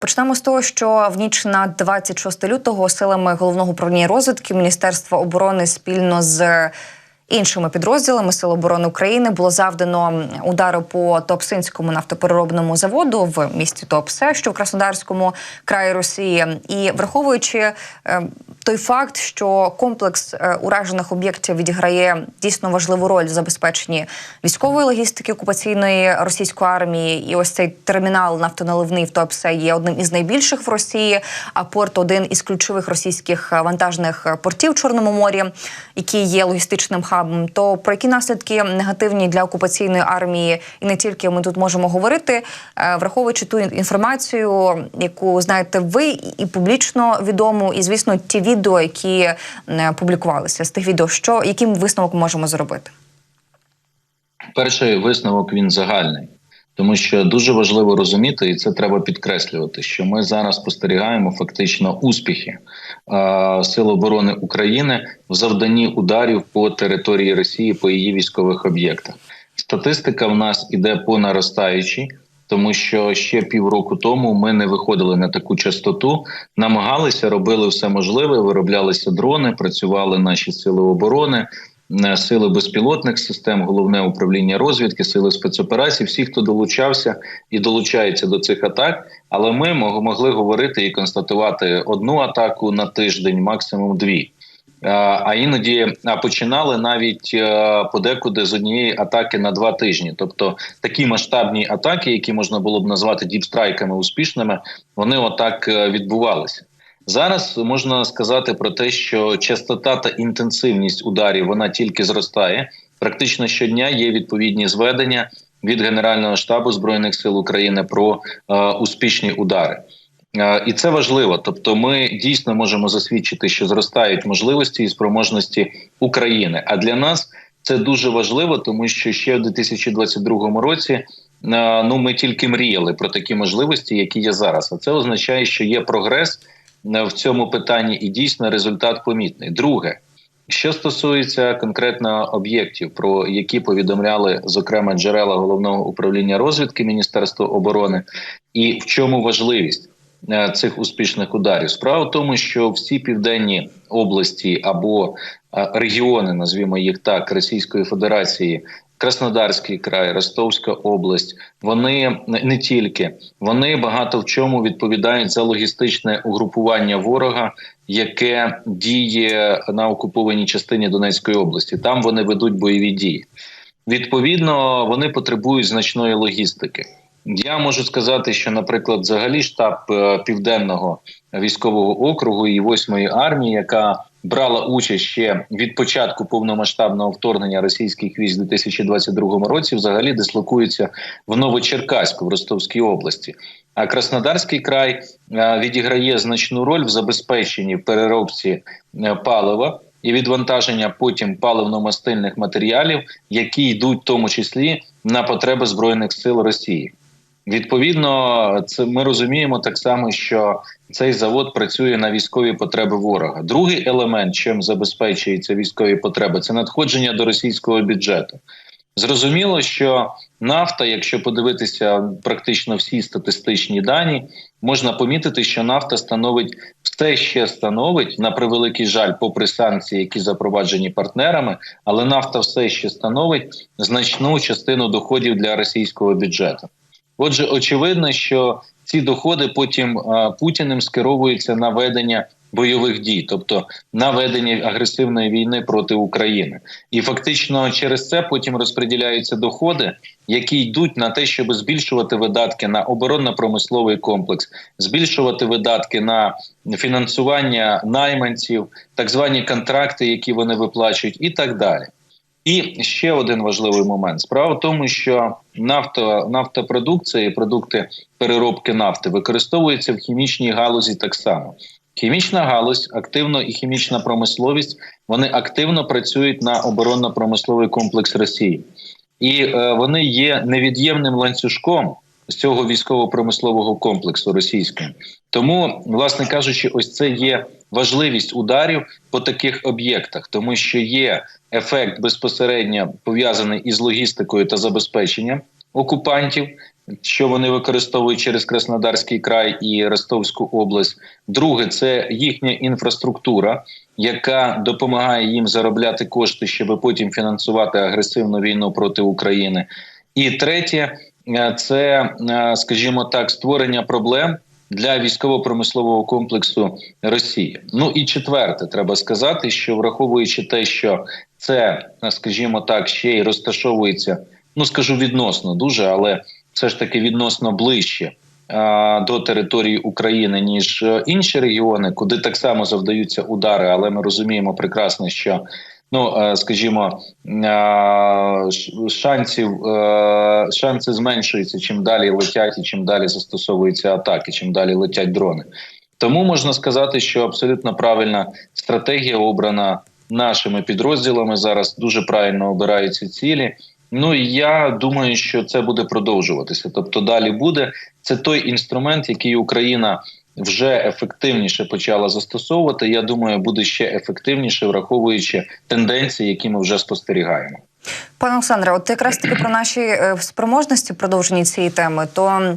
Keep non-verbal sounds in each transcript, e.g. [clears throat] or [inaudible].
Почнемо з того, що в ніч на 26 лютого силами головного управління розвитки Міністерства оборони спільно з іншими підрозділами Сил оборони України було завдано удару по Топсинському нафтопереробному заводу в місті Топсе, що в Краснодарському краї Росії, і враховуючи е, той факт, що комплекс е, уражених об'єктів відіграє дійсно важливу роль в забезпеченні військової логістики окупаційної російської армії, і ось цей термінал нафтоналивний в Топсе є одним із найбільших в Росії. А порт один із ключових російських е, вантажних портів в Чорному морі, який є логістичним хабом. То про які наслідки негативні для окупаційної армії, і не тільки ми тут можемо говорити, е, враховуючи ту інформацію, яку знаєте ви і публічно відому, і звісно, ті відео, які е, публікувалися з тих відео, що яким висновок можемо зробити? Перший висновок він загальний, тому що дуже важливо розуміти, і це треба підкреслювати, що ми зараз спостерігаємо фактично успіхи е, Сил оборони України в завданні ударів по території Росії по її військових об'єктах. Статистика в нас іде по наростаючій. Тому що ще півроку тому ми не виходили на таку частоту, намагалися, робили все можливе, вироблялися дрони, працювали наші сили оборони, сили безпілотних систем, головне управління розвідки, сили спецоперацій. Всі, хто долучався і долучається до цих атак. Але ми могли говорити і констатувати одну атаку на тиждень, максимум дві. А іноді починали навіть е, подекуди з однієї атаки на два тижні. Тобто такі масштабні атаки, які можна було б назвати діпстрайками успішними, вони отак е, відбувалися. Зараз можна сказати про те, що частота та інтенсивність ударів вона тільки зростає. Практично щодня є відповідні зведення від Генерального штабу збройних сил України про е, успішні удари. І це важливо, тобто ми дійсно можемо засвідчити, що зростають можливості і спроможності України. А для нас це дуже важливо, тому що ще в 2022 році ну ми тільки мріяли про такі можливості, які є зараз. А це означає, що є прогрес в цьому питанні, і дійсно результат помітний. Друге, що стосується конкретно об'єктів, про які повідомляли зокрема джерела головного управління розвідки Міністерства оборони, і в чому важливість. Е, цих успішних ударів. Справа в тому, що всі південні області або е, регіони, назвімо їх так, Російської Федерації. Краснодарський край, Ростовська область, вони не тільки вони багато в чому відповідають за логістичне угрупування ворога, яке діє на окупованій частині Донецької області. Там вони ведуть бойові дії. Відповідно, вони потребують значної логістики. Я можу сказати, що, наприклад, взагалі штаб е, південного військового округу і восьмої армії, яка брала участь ще від початку повномасштабного вторгнення російських військ у 2022 році, взагалі дислокується в Новочеркаську в Ростовській області. А Краснодарський край е, відіграє значну роль в забезпеченні переробці е, палива. І відвантаження потім паливно-мастильних матеріалів, які йдуть в тому числі на потреби збройних сил Росії. Відповідно, це ми розуміємо так само, що цей завод працює на військові потреби ворога. Другий елемент, чим забезпечується військові потреби, це надходження до російського бюджету. Зрозуміло, що нафта, якщо подивитися практично всі статистичні дані, можна помітити, що нафта становить все ще становить на превеликий жаль, попри санкції, які запроваджені партнерами, але нафта все ще становить значну частину доходів для російського бюджету. Отже, очевидно, що ці доходи потім путіним скеровуються на ведення бойових дій, тобто на ведення агресивної війни проти України, і фактично через це потім розподіляються доходи, які йдуть на те, щоб збільшувати видатки на оборонно-промисловий комплекс, збільшувати видатки на фінансування найманців, так звані контракти, які вони виплачують, і так далі. І ще один важливий момент: справа в тому, що нафто, нафтопродукція і продукти переробки нафти використовуються в хімічній галузі так само. Хімічна галузь, активно і хімічна промисловість вони активно працюють на оборонно-промисловий комплекс Росії, і е, вони є невід'ємним ланцюжком з цього військово-промислового комплексу російського. Тому, власне кажучи, ось це є важливість ударів по таких об'єктах, тому що є ефект безпосередньо пов'язаний із логістикою та забезпеченням окупантів. що вони використовують через Краснодарський край і Ростовську область. Друге, це їхня інфраструктура, яка допомагає їм заробляти кошти, щоб потім фінансувати агресивну війну проти України. І третє, це, е, скажімо так, створення проблем для військово-промислового комплексу Росії. Ну і четверте, треба сказати, що враховуючи те, що це, е, скажімо так, ще й розташовується, ну скажу відносно дуже, але все ж таки відносно ближче до території України ніж е, інші регіони, куди так само завдаються удари, але ми розуміємо прекрасно, що. Ну, е, скажімо, е, шансів е, шанси зменшуються чим далі летять, і чим далі застосовуються атаки, чим далі летять дрони. Тому можна сказати, що абсолютно правильна стратегія обрана нашими підрозділами. Зараз дуже правильно обираються цілі. Ну і я думаю, що це буде продовжуватися. Тобто, далі буде це той інструмент, який Україна вже ефективніше почала застосовувати. Я думаю, буде ще ефективніше, враховуючи тенденції, які ми вже спостерігаємо. Пане Олександре, от якраз таки про наші е, спроможності в продовженні цієї теми, то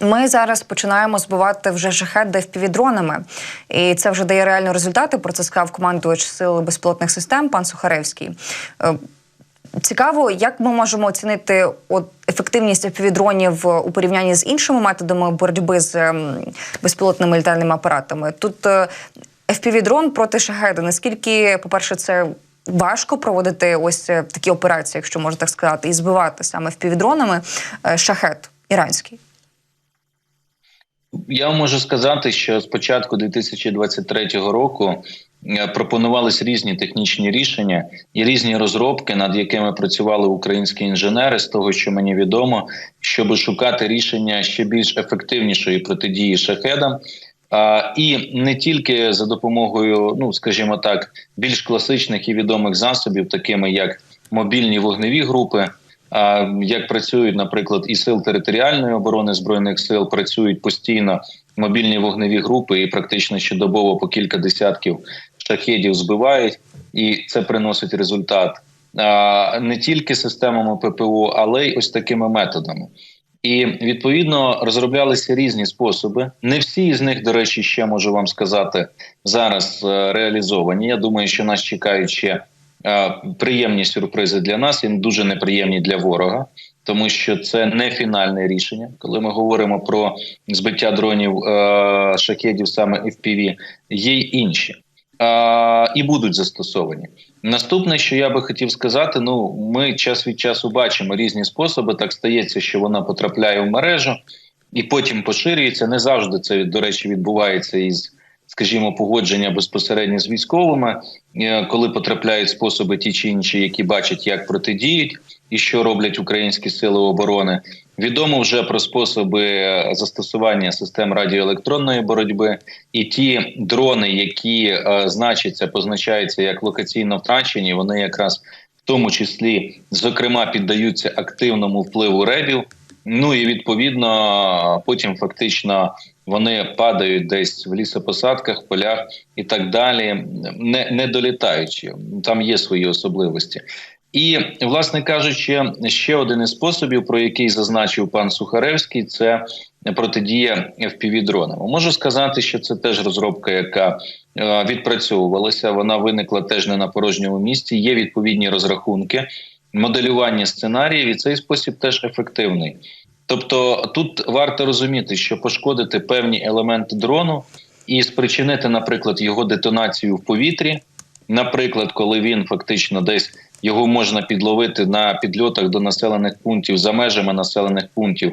ми зараз починаємо збивати вже шахеди впівдронами, і це вже дає реальні результати. Про це сказав командувач сил безпілотних систем пан Сухаревський. Е, Цікаво, як ми можемо оцінити от ефективність впівдронів у порівнянні з іншими методами боротьби з ем, безпілотними літальними апаратами. Тут е, FPV-дрон проти шагеда. Наскільки, по-перше, це важко проводити ось е, такі операції, якщо можна так сказати, і збивати саме впівдронами е, шахет іранський. Я можу сказати, що з початку 2023 року е, пропонувались різні технічні рішення і різні розробки, над якими працювали українські інженери, з того, що мені відомо, щоб шукати рішення ще більш ефективнішої протидії шахедам. І не тільки за допомогою, ну скажімо так, більш класичних і відомих засобів, такими як мобільні вогневі групи, як працюють, наприклад, і сил територіальної оборони збройних сил працюють постійно мобільні вогневі групи, і практично щодобово по кілька десятків шахедів збивають, і це приносить результат не тільки системами ППО, але й ось такими методами. І відповідно розроблялися різні способи. Не всі з них, до речі, ще можу вам сказати зараз е, реалізовані. Я думаю, що нас чекають ще приємні сюрпризи для нас і дуже неприємні для ворога, тому що це не фінальне рішення. Коли ми говоримо про збиття дронів шахедів саме FPV, є й інші. І будуть застосовані. Наступне, що я би хотів сказати, ну ми час від часу бачимо різні способи. Так стається, що вона потрапляє в мережу і потім поширюється. Не завжди це до речі відбувається із, скажімо, погодження безпосередньо з військовими, е, коли потрапляють способи ті чи інші, які бачать, як протидіють і що роблять українські сили оборони. Відомо вже про способи застосування систем радіоелектронної боротьби, і ті дрони, які е, значаться, позначаються як локаційно втрачені, вони якраз в тому числі зокрема піддаються активному впливу ребів. Ну і відповідно потім фактично вони падають десь в лісопосадках, полях і так далі, не, не долітаючи. Там є свої особливості. І, власне кажучи, ще один із способів, про який зазначив пан Сухаревський, це протидія FPV-дронам. Можу сказати, що це теж розробка, яка е, відпрацьовувалася. Вона виникла теж не на порожньому місці. Є відповідні розрахунки, моделювання сценаріїв, і цей спосіб теж ефективний. Тобто, тут варто розуміти, що пошкодити певні елементи дрону і спричинити, наприклад, його детонацію в повітрі. Наприклад, коли він фактично десь його можна підловити на підльотах до населених пунктів за межами населених пунктів,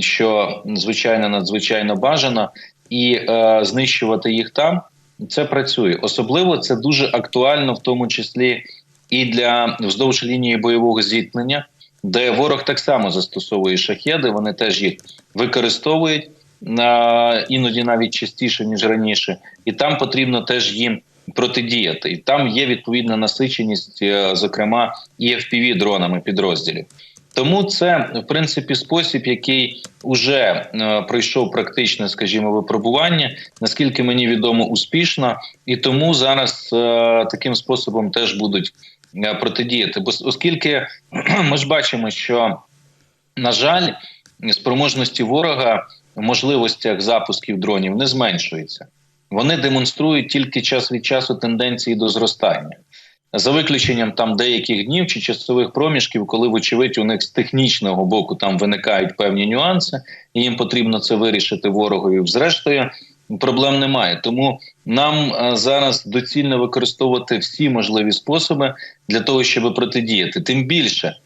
що звичайно надзвичайно бажано, і е, знищувати їх там. Це працює. Особливо це дуже актуально, в тому числі і для вздовж лінії бойового зіткнення, де ворог так само застосовує шахеди. Вони теж їх використовують іноді навіть частіше ніж раніше, і там потрібно теж їм протидіяти, і там є відповідна насиченість, е, зокрема і fpv дронами підрозділів. Тому це в принципі спосіб, який вже е, пройшов практичне, скажімо, випробування, наскільки мені відомо, успішно, і тому зараз е, таким способом теж будуть протидіяти. Бо оскільки [clears throat] ми ж бачимо, що на жаль, спроможності ворога в можливостях запусків дронів не зменшуються. Вони демонструють тільки час від часу тенденції до зростання. За виключенням там деяких днів чи часових проміжків, коли, вочевидь, у них з технічного боку там виникають певні нюанси, і їм потрібно це вирішити ворогові. Зрештою, проблем немає. Тому нам е, зараз доцільно використовувати всі можливі способи для того, щоб протидіяти. Тим більше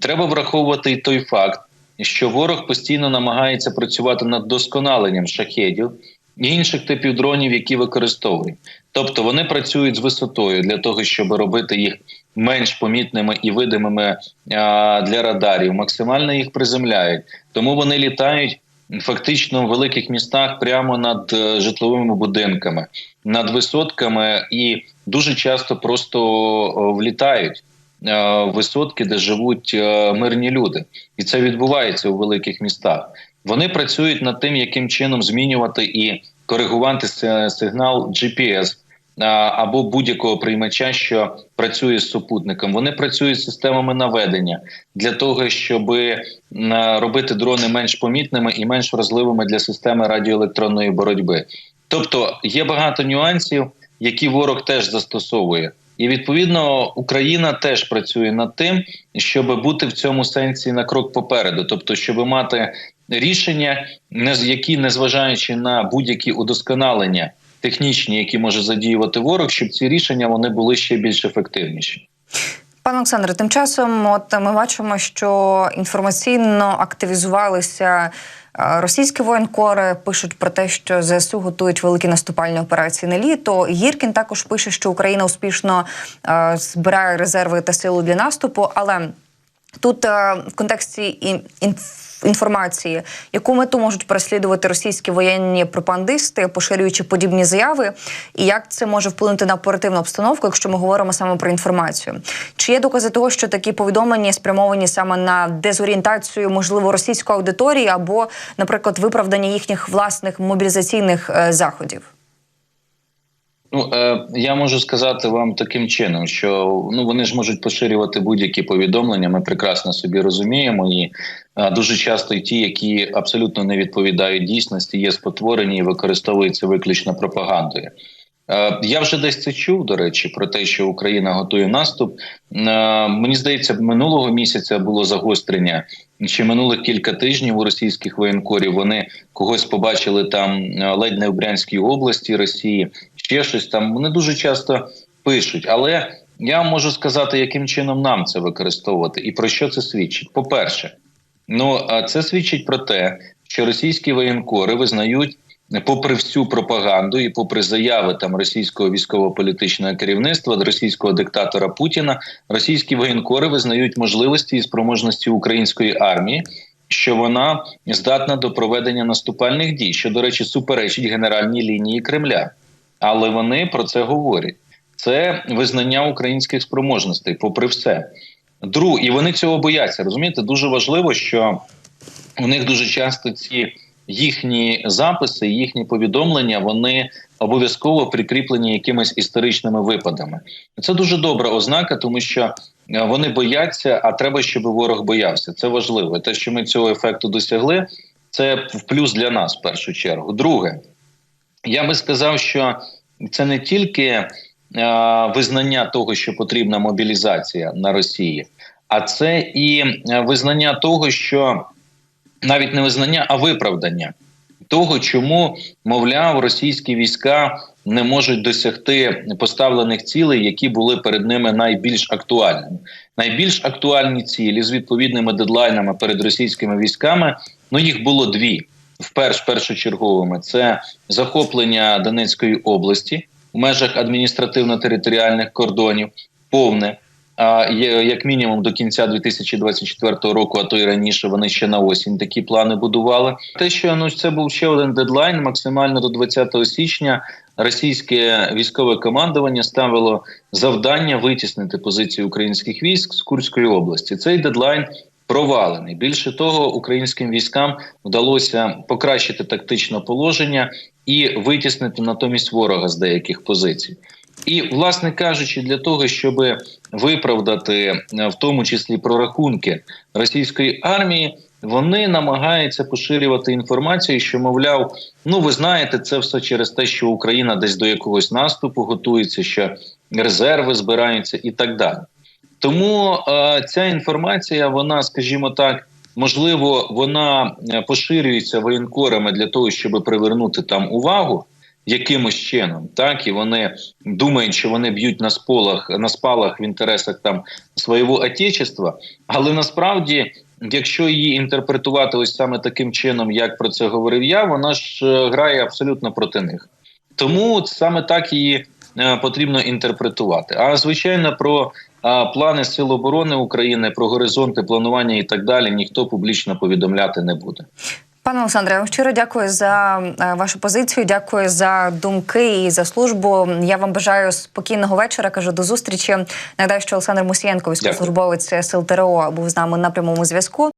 треба враховувати і той факт, що ворог постійно намагається працювати над досконаленням шахедів і інших типів дронів, які використовують. Тобто вони працюють з висотою для того, щоб робити їх менш помітними і видимими для радарів, максимально їх приземляють. Тому вони літають фактично в великих містах прямо над е, житловими будинками, над висотками, і дуже часто просто влітають. е, Висотки, де живуть е, мирні люди, і це відбувається у великих містах. Вони працюють над тим, яким чином змінювати і коригувати сигнал GPS або будь-якого приймача, що працює з супутником. Вони працюють з системами наведення для того, щоб робити дрони менш помітними і менш вразливими для системи радіоелектронної боротьби. Тобто є багато нюансів, які ворог теж застосовує. І відповідно Україна теж працює над тим, щоб бути в цьому сенсі на крок попереду, тобто, щоб мати рішення, не які, незважаючи на будь-які удосконалення технічні, які може задіювати ворог, щоб ці рішення вони були ще більш ефективніші. Пане Олександре, тим часом, от ми бачимо, що інформаційно активізувалися е, російські воєнкори. Пишуть про те, що ЗСУ готують великі наступальні операції на літо. Гіркін також пише, що Україна успішно е, збирає резерви та силу для наступу. Але тут е, в контексті ін- інф- інформації, яку мету можуть переслідувати російські воєнні пропагандисти, поширюючи подібні заяви, і як це може вплинути на оперативну обстановку, якщо ми говоримо саме про інформацію? Чи є докази того, що такі повідомлення спрямовані саме на дезорієнтацію, можливо, російської аудиторії, або, наприклад, виправдання їхніх власних мобілізаційних е, заходів? Ну е, я можу сказати вам таким чином, що ну вони ж можуть поширювати будь-які повідомлення. Ми прекрасно собі розуміємо, і е, дуже часто й ті, які абсолютно не відповідають дійсності, є спотворені і використовуються виключно пропагандою. Е, Я вже десь це чув, до речі, про те, що Україна готує наступ. Е, Мені здається, минулого місяця було загострення. Чи минулих кілька тижнів у російських воєнкорів вони когось побачили там е, ледь не в Брянській області Росії, ще щось там. Вони дуже часто пишуть. Але я можу сказати, яким чином нам це використовувати і про що це свідчить. По перше, ну це свідчить про те, що російські воєнкори визнають попри всю пропаганду і попри заяви там російського військово-політичного керівництва, російського диктатора Путіна, російські воєнкори визнають можливості і спроможності української армії. Що вона здатна до проведення наступальних дій, що до речі, суперечить генеральній лінії Кремля, але вони про це говорять. Це визнання українських спроможностей, попри все. Друг, і вони цього бояться. Розумієте, дуже важливо, що у них дуже часто ці їхні записи, їхні повідомлення, вони обов'язково прикріплені якимись історичними випадами. Це дуже добра ознака, тому що е, вони бояться, а треба, щоб ворог боявся. Це важливо. Те, що ми цього ефекту досягли, це в плюс для нас в першу чергу. Друге, я би сказав, що це не тільки е, визнання того, що потрібна мобілізація на Росії, а це і е, визнання того, що навіть не визнання, а виправдання того, чому мовляв російські війська не можуть досягти поставлених цілей, які були перед ними найбільш актуальними. Найбільш актуальні цілі з відповідними дедлайнами перед російськими військами. Ну їх було дві. Вперше першочерговими це захоплення Донецької області в межах адміністративно-територіальних кордонів, повне. А як мінімум до кінця 2024 року, а то й раніше вони ще на осінь такі плани будували. Те, що ну це був ще один дедлайн, максимально до 20 січня. Російське військове командування ставило завдання витіснити позиції українських військ з Курської області. Цей дедлайн провалений. Більше того, українським військам вдалося покращити тактичне положення і витіснити натомість ворога з деяких позицій. І, власне кажучи, для того, щоб виправдати е, в тому числі прорахунки російської армії, вони намагаються поширювати інформацію, що мовляв, ну ви знаєте, це все через те, що Україна десь до якогось наступу готується, що резерви збираються і так далі. Тому е, ця інформація, вона, скажімо так, можливо, вона е, поширюється воєнкорами для того, щоб привернути там увагу якимось чином, так і вони думають, що вони б'ють на сполах на спалах в інтересах там свого отечества, але насправді. Якщо її інтерпретувати ось саме таким чином, як про це говорив я, вона ж е, грає абсолютно проти них. Тому саме так її е, потрібно інтерпретувати. А звичайно, про е, плани Сил оборони України, про горизонти планування і так далі ніхто публічно повідомляти не буде. Пане Олександре, щиро дякую за е, вашу позицію. Дякую за думки і за службу. Я вам бажаю спокійного вечора. Кажу до зустрічі. Нагадаю, що Олександр Мусієнко, військовослужбовець сил ТРО, був з нами на прямому зв'язку.